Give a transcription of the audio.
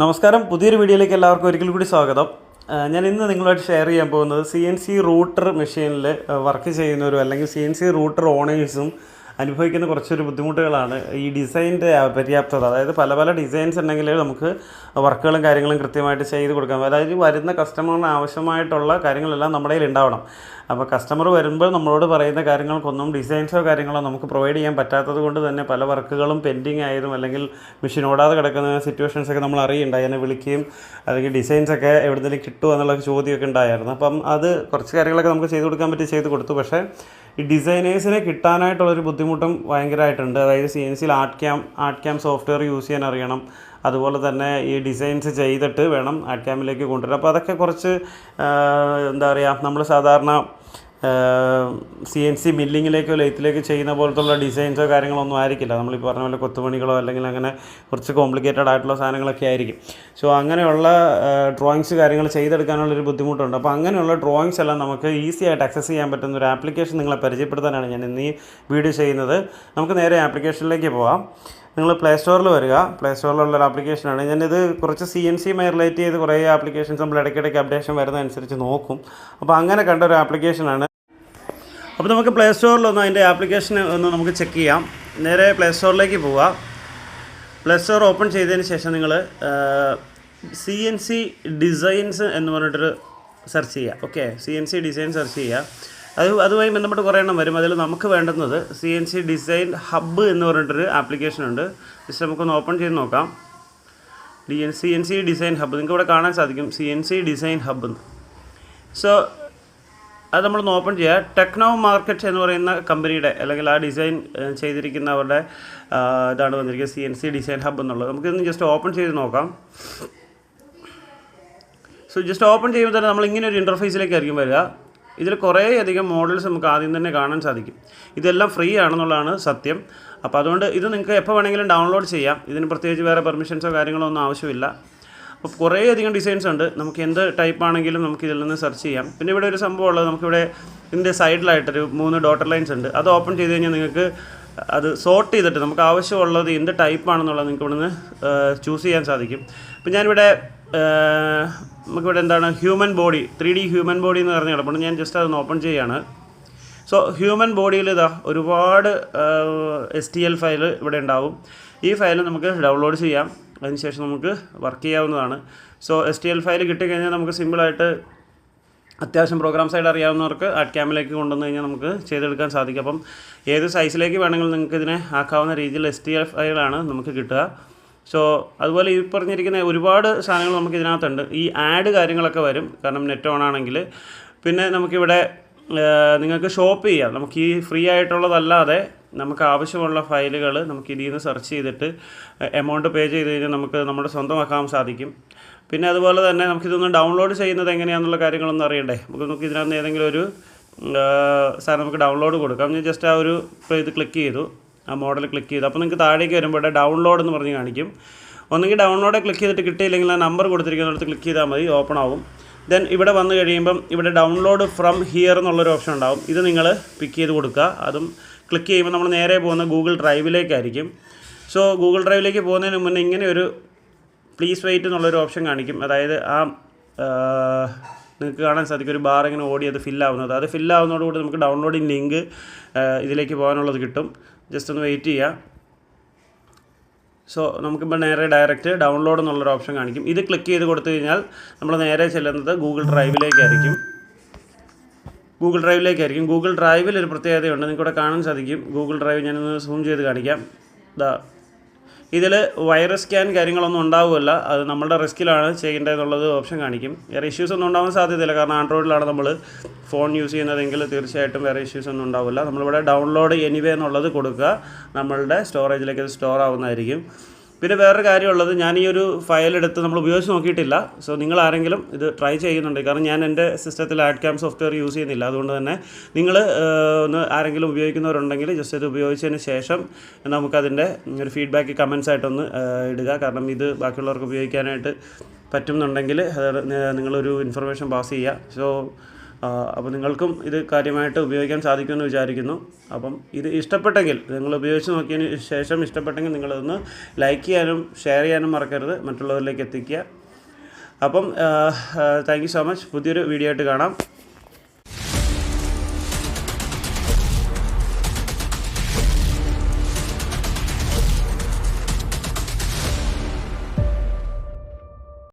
നമസ്കാരം. പുതിയൊരു വീഡിയോയിലേക്ക് എല്ലാവർക്കും ഒരിക്കൽ കൂടി സ്വാഗതം. ഞാൻ ഇന്ന് നിങ്ങളുമായിട്ട് ഷെയർ ചെയ്യാൻ പോകുന്നത് സി എൻ സി റൂട്ടർ മെഷീനിൽ വർക്ക് ചെയ്യുന്നവരും അല്ലെങ്കിൽ സി എൻ സി റൂട്ടർ ഓണേഴ്സും അനുഭവിക്കുന്ന കുറച്ചൊരു ബുദ്ധിമുട്ടുകളാണ് ഈ ഡിസൈന്റെ പര്യാപ്തത. അതായത് പല പല ഡിസൈൻസ് ഉണ്ടെങ്കിൽ നമുക്ക് വർക്കുകളും കാര്യങ്ങളും കൃത്യമായിട്ട് ചെയ്ത് കൊടുക്കാം അതായത് വരുന്ന കസ്റ്റമറിന് ആവശ്യമായിട്ടുള്ള കാര്യങ്ങളെല്ലാം നമ്മുടെ കയ്യിൽ ഉണ്ടാവണം. അപ്പോൾ കസ്റ്റമർ വരുമ്പോൾ നമ്മളോട് പറയുന്ന കാര്യങ്ങൾക്കൊന്നും ഡിസൈൻസോ കാര്യങ്ങളോ നമുക്ക് പ്രൊവൈഡ് ചെയ്യാൻ പറ്റാത്തത് കൊണ്ട് തന്നെ പല വർക്കുകളും പെൻഡിങ് ആയതും അല്ലെങ്കിൽ മെഷീൻ ഓടാതെ കിടക്കുന്ന സിറ്റുവേഷൻസ് ഒക്കെ നമ്മൾ അറിയുണ്ടായി എന്നെ വിളിക്കുകയും അല്ലെങ്കിൽ ഡിസൈൻസ് ഒക്കെ എവിടെന്നെങ്കിലും കിട്ടുമോ എന്നുള്ള ചോദ്യമൊക്കെ ഉണ്ടായിരുന്നു. അപ്പം അത് കുറച്ച് കാര്യങ്ങളൊക്കെ നമുക്ക് ചെയ്ത് കൊടുക്കാൻ പറ്റി ചെയ്ത് കൊടുത്തു. പക്ഷേ ഈ ഡിസൈനേഴ്സിനെ കിട്ടാനായിട്ടുള്ളൊരു ബുദ്ധിമുട്ടും ഭയങ്കരമായിട്ടുണ്ട് അതായത് സി എൻ സിയിൽ art cam art cam software use ചെയ്യാൻ അറിയണം. അതുപോലെ തന്നെ ഈ ഡിസൈൻസ് ചെയ്തിട്ട് വേണം ആർട്ട് ക്യാമിലേക്ക് കൊണ്ടുവരാൻ. അപ്പോൾ അതൊക്കെ കുറച്ച് എന്താ പറയുക നമ്മൾ സാധാരണ സി എൻ സി മില്ലിങ്ങിലേക്കോ ലെയ്ത്തിലേക്കോ ചെയ്യുന്ന പോലത്തുള്ള ഡിസൈൻസോ കാര്യങ്ങളോ ഒന്നും ആയിരിക്കില്ല. നമ്മൾ പറഞ്ഞ പോലെ കൊത്തുപണികളോ അല്ലെങ്കിൽ അങ്ങനെ കുറച്ച് കോംപ്ലിക്കേറ്റഡ് ആയിട്ടുള്ള സാധനങ്ങളൊക്കെ ആയിരിക്കും. സോ അങ്ങനെയുള്ള ഡ്രോയിങ്സ് കാര്യങ്ങൾ ചെയ്തെടുക്കാനുള്ളൊരു ബുദ്ധിമുട്ടുണ്ട്. അപ്പോൾ അങ്ങനെയുള്ള ഡ്രോയിങ്സ് എല്ലാം നമുക്ക് ഈസി ആയിട്ട് ആക്സസ് ചെയ്യാൻ പറ്റുന്ന ഒരു ആപ്ലിക്കേഷൻ നിങ്ങളെ പരിചയപ്പെടുത്താനാണ് ഞാൻ ഇന്ന് ഈ വീഡിയോ ചെയ്യുന്നത്. നമുക്ക് നേരെ ആപ്ലിക്കേഷനിലേക്ക് പോവാം. നിങ്ങൾ പ്ലേ സ്റ്റോറിൽ വരിക. പ്ലേ സ്റ്റോറിലുള്ള ഒരു ആപ്ലിക്കേഷനാണ് ഞാനിത് കുറച്ച് സി എൻ സിയുമായി റിലേറ്റ് ചെയ്ത് കുറേ ആപ്ലിക്കേഷൻസ് നമ്മൾ ഇടയ്ക്കിടയ്ക്ക് അപ്ഡേഷൻ വരുന്നതനുസരിച്ച് നോക്കും. അപ്പോൾ അങ്ങനെ കണ്ട ഒരു ആപ്ലിക്കേഷനാണ് അപ്പോൾ നമുക്ക് പ്ലേ സ്റ്റോറിലൊന്ന് അതിന്റെ ആപ്ലിക്കേഷൻ ഒന്ന് നമുക്ക് ചെക്ക് ചെയ്യാം. നേരെ പ്ലേ സ്റ്റോറിലേക്ക് പോവാം. പ്ലേ സ്റ്റോർ ഓപ്പൺ ചെയ്തതിന് ശേഷം നിങ്ങൾ സി എൻ സി ഡിസൈൻസ് എന്ന് പറഞ്ഞിട്ടൊരു സെർച്ച് ചെയ്യുക okay C N C design search ചെയ്യുക അത് അതുമായി ബന്ധപ്പെട്ട് കുറേ എണ്ണം വരും. അതിൽ നമുക്ക് വേണ്ടുന്നത് C N C design hub എന്ന് പറഞ്ഞിട്ടൊരു ആപ്ലിക്കേഷൻ ഉണ്ട്. ജസ്റ്റ് നമുക്കൊന്ന് ഓപ്പൺ ചെയ്ത് നോക്കാം. D N C N C design hub നിങ്ങൾക്ക് ഇവിടെ കാണാൻ സാധിക്കും C N C design hub എന്ന്. സോ അത് നമ്മളൊന്ന് ഓപ്പൺ ചെയ്യുക ടെക്നോ മാർക്കറ്റ് എന്ന് പറയുന്ന കമ്പനിയുടെ അല്ലെങ്കിൽ ആ ഡിസൈൻ ചെയ്തിരിക്കുന്ന അവരുടെ ഇതാണ് വന്നിരിക്കുന്നത് C N C design hub എന്നുള്ളത്. നമുക്കിന്ന് ജസ്റ്റ് ഓപ്പൺ ചെയ്ത് നോക്കാം. സോ ജസ്റ്റ് ഓപ്പൺ ചെയ്യുമ്പോൾ തന്നെ നമ്മൾ ഇങ്ങനെ ഒരു ഇന്റർഫേസിലേക്ക് ആയിരിക്കും വരിക. ഇതിൽ കുറേയധികം മോഡൽസ് നമുക്ക് ആദ്യം തന്നെ കാണാൻ സാധിക്കും. ഇതെല്ലാം ഫ്രീ ആണെന്നുള്ളതാണ് സത്യം. അപ്പോൾ അതുകൊണ്ട് ഇത് നിങ്ങൾക്ക് എപ്പോൾ വേണമെങ്കിലും ഡൗൺലോഡ് ചെയ്യാം. ഇതിന് പ്രത്യേകിച്ച് വേറെ പെർമിഷൻസോ കാര്യങ്ങളോ ഒന്നും ആവശ്യമില്ല. അപ്പോൾ കുറേയധികം ഡിസൈൻസ് ഉണ്ട്. നമുക്ക് എന്ത് ടൈപ്പ് ആണെങ്കിലും നമുക്ക് ഇതിൽ നിന്ന് സെർച്ച് ചെയ്യാം. പിന്നെ ഇവിടെ ഒരു സംഭവം ഉള്ളത്. നമുക്കിവിടെ ഇതിന്റെ സൈഡിലായിട്ടൊരു മൂന്ന് ഡോട്ടർ ലൈൻസ് ഉണ്ട്. അത് ഓപ്പൺ ചെയ്ത് കഴിഞ്ഞാൽ നിങ്ങൾക്ക് അത് സോർട്ട് ചെയ്തിട്ട് നമുക്ക് ആവശ്യമുള്ളത് എന്ത് ടൈപ്പ് ആണെന്നുള്ളത് നിങ്ങൾക്ക് ഇവിടുന്ന് ചൂസ് ചെയ്യാൻ സാധിക്കും. ഇപ്പം ഞാനിവിടെ നമുക്കിവിടെ എന്താണ് human body three D human body എന്ന് പറഞ്ഞ കിടപ്പുണ്ട്. ഞാൻ ജസ്റ്റ് അതൊന്ന് ഓപ്പൺ ചെയ്യുകയാണ് സോ ഹ്യൂമൻ ബോഡിയിൽ ഇതാ ഒരുപാട് എസ് ടി എൽ ഫയൽ ഇവിടെ ഉണ്ടാവും. ഈ ഫയൽ നമുക്ക് ഡൗൺലോഡ് ചെയ്യാം. അതിനുശേഷം നമുക്ക് വർക്ക് ചെയ്യാവുന്നതാണ്. So S T L file കിട്ടിക്കഴിഞ്ഞാൽ നമുക്ക് സിമ്പിളായിട്ട് അത്യാവശ്യം പ്രോഗ്രാം സൈഡ് അറിയാവുന്നവർക്ക് ആർട്ട് ക്യാമിലേക്ക് കൊണ്ടുവന്ന് കഴിഞ്ഞാൽ നമുക്ക് ചെയ്തെടുക്കാൻ സാധിക്കും. അപ്പം ഏത് സൈസിലേക്ക് വേണമെങ്കിലും നിങ്ങൾക്ക് ഇതിനെ ആക്കാവുന്ന രീതിയിൽ എസ് ടി എഫ് ഐകളാണ് നമുക്ക് കിട്ടുക. സോ അതുപോലെ ഈ പറഞ്ഞിരിക്കുന്ന ഒരുപാട് സാധനങ്ങൾ നമുക്ക് ഇതിനകത്തുണ്ട്. ഈ ആഡ് കാര്യങ്ങളൊക്കെ വരും. കാരണം നെറ്റ് ഓൺ ആണെങ്കിൽ. പിന്നെ നമുക്കിവിടെ നിങ്ങൾക്ക് ഷോപ്പ് ചെയ്യാം. നമുക്ക് ഈ ഫ്രീ ആയിട്ടുള്ളതല്ലാതെ നമുക്ക് ആവശ്യമുള്ള ഫയലുകൾ നമുക്ക് ഇതിൽ നിന്ന് സെർച്ച് ചെയ്തിട്ട് എമൗണ്ട് പേ ചെയ്ത് കഴിഞ്ഞാൽ നമുക്ക് നമ്മുടെ സ്വന്തമാക്കാൻ സാധിക്കും. പിന്നെ അതുപോലെ തന്നെ നമുക്കിതൊന്ന് ഡൗൺലോഡ് ചെയ്യുന്നത് എങ്ങനെയാണെന്നുള്ള കാര്യങ്ങളൊന്നും അറിയണ്ടേ? നമുക്ക് നമുക്ക് ഇതിനകത്ത് ഏതെങ്കിലും ഒരു സാധനം നമുക്ക് ഡൗൺലോഡ് കൊടുക്കാം. ഞാൻ ജസ്റ്റ് ആ ഒരു ഇത് ക്ലിക്ക് ചെയ്തു. ആ മോഡൽ ക്ലിക്ക് ചെയ്തു. അപ്പോൾ നിങ്ങൾക്ക് താഴേക്ക് വരുമ്പോൾ ഡൗൺലോഡ് എന്ന് പറഞ്ഞ് കാണിക്കും. ഒന്നെങ്കിൽ ഡൗൺലോഡ് ക്ലിക്ക് ചെയ്തിട്ട് കിട്ടിയില്ലെങ്കിൽ ആ നമ്പർ കൊടുത്തിരിക്കുന്നിടത്ത് ക്ലിക്ക് ചെയ്താൽ മതി. ഓപ്പൺ ആവും. ദെൻ ഇവിടെ വന്നു കഴിയുമ്പം ഇവിടെ ഡൗൺലോഡ് ഫ്രം ഹിയർ എന്നുള്ളൊരു ഓപ്ഷൻ ഉണ്ടാവും. ഇത് നിങ്ങൾ പിക്ക് ചെയ്ത് കൊടുക്കുക. അതും ക്ലിക്ക് ചെയ്യുമ്പോൾ നമ്മൾ നേരെ പോകുന്ന ഗൂഗിൾ ഡ്രൈവിലേക്കായിരിക്കും സോ ഗൂഗിൾ ഡ്രൈവിലേക്ക് പോകുന്നതിന് മുന്നേ ഇങ്ങനെ ഒരു പ്ലീസ് വെയിറ്റ് എന്നുള്ളൊരു ഓപ്ഷൻ കാണിക്കും. അതായത് ആ നിങ്ങൾക്ക് കാണാൻ സാധിക്കും ഒരു ബാർ ഇങ്ങനെ ഓടി അത് ഫില്ലാവുന്നത് അത് ഫില്ലാവുന്നതോടുകൂടി നമുക്ക് ഡൗൺലോഡിങ് ലിങ്ക് ഇതിലേക്ക് പോകാനുള്ളത് കിട്ടും. ജസ്റ്റ് ഒന്ന് വെയിറ്റ് ചെയ്യുക സോ നമുക്കിപ്പോൾ നേരെ ഡയറക്റ്റ് ഡൗൺലോഡ് എന്നുള്ളൊരു ഓപ്ഷൻ കാണിക്കും. ഇത് ക്ലിക്ക് ചെയ്ത് കൊടുത്തു കഴിഞ്ഞാൽ നമ്മൾ നേരെ ചെല്ലുന്നത് ഗൂഗിൾ ഡ്രൈവിലേക്കായിരിക്കും ഗൂഗിൾ ഡ്രൈവിലേക്കായിരിക്കും ഗൂഗിൾ ഡ്രൈവിൽ ഒരു പ്രത്യേകതയുണ്ട്. നിങ്ങൾക്കിവിടെ കാണാൻ സാധിക്കും. ഗൂഗിൾ ഡ്രൈവ് ഞാനൊന്ന് സൂം ചെയ്ത് കാണിക്കാം. ഇതാ ഇതിൽ വൈറസ് സ്കാൻ കാര്യങ്ങളൊന്നും ഉണ്ടാവുമല്ല അത് നമ്മളുടെ റിസ്കിലാണ് ചെയ്യേണ്ടതെന്നുള്ളത് ഓപ്ഷൻ കാണിക്കും. വേറെ ഇഷ്യൂസ് ഒന്നും ഉണ്ടാവാൻ സാധ്യതയില്ല. കാരണം ആൻഡ്രോയിഡിലാണ് നമ്മൾ ഫോൺ യൂസ് ചെയ്യുന്നതെങ്കിൽ തീർച്ചയായിട്ടും വേറെ ഇഷ്യൂസ് ഒന്നും ഉണ്ടാവില്ല. നമ്മളിവിടെ ഡൗൺലോഡ് എനിവേ എന്നുള്ളത് കൊടുക്കുക. നമ്മളുടെ സ്റ്റോറേജിലേക്ക് അത് സ്റ്റോർ ആവുന്നതായിരിക്കും. പിന്നെ വേറൊരു കാര്യമുള്ളത് ഞാൻ ഈ ഒരു ഫയൽ എടുത്ത് നമ്മൾ ഉപയോഗിച്ച് നോക്കിയിട്ടില്ല. സോ നിങ്ങൾ ആരെങ്കിലും ഇത് ട്രൈ ചെയ്യുന്നുണ്ട് കാരണം ഞാൻ എന്റെ സിസ്റ്റത്തിൽ ആഡ് ക്യാം സോഫ്റ്റ്വെയർ യൂസ് ചെയ്യുന്നില്ല. അതുകൊണ്ട് തന്നെ നിങ്ങൾ ഒന്ന് ആരെങ്കിലും ഉപയോഗിക്കുന്നവരുണ്ടെങ്കിൽ ജസ്റ്റ് ഇത് ഉപയോഗിച്ചതിന് ശേഷം നമുക്കതിന്റെ ഒരു ഫീഡ്ബാക്ക് കമൻസ് ആയിട്ടൊന്ന് ഇടുക. കാരണം ഇത് ബാക്കിയുള്ളവർക്ക് ഉപയോഗിക്കാനായിട്ട് പറ്റുന്നുണ്ടെങ്കിൽ നിങ്ങളൊരു ഇൻഫർമേഷൻ പാസ് ചെയ്യുക. സോ അപ്പോൾ നിങ്ങൾക്കും ഇത് കാര്യമായിട്ട് ഉപയോഗിക്കാൻ സാധിക്കുമെന്ന് വിചാരിക്കുന്നു. അപ്പം ഇത് ഇഷ്ടപ്പെട്ടെങ്കിൽ നിങ്ങൾ ഉപയോഗിച്ച് നോക്കിയതിന് ശേഷം ഇഷ്ടപ്പെട്ടെങ്കിൽ നിങ്ങളതൊന്ന് ലൈക്ക് ചെയ്യാനും ഷെയർ ചെയ്യാനും മറക്കരുത്. മറ്റുള്ളവരിലേക്ക് എത്തിക്കുക. അപ്പം താങ്ക് യു സോ മച്ച്. പുതിയൊരു വീഡിയോ ആയിട്ട് കാണാം.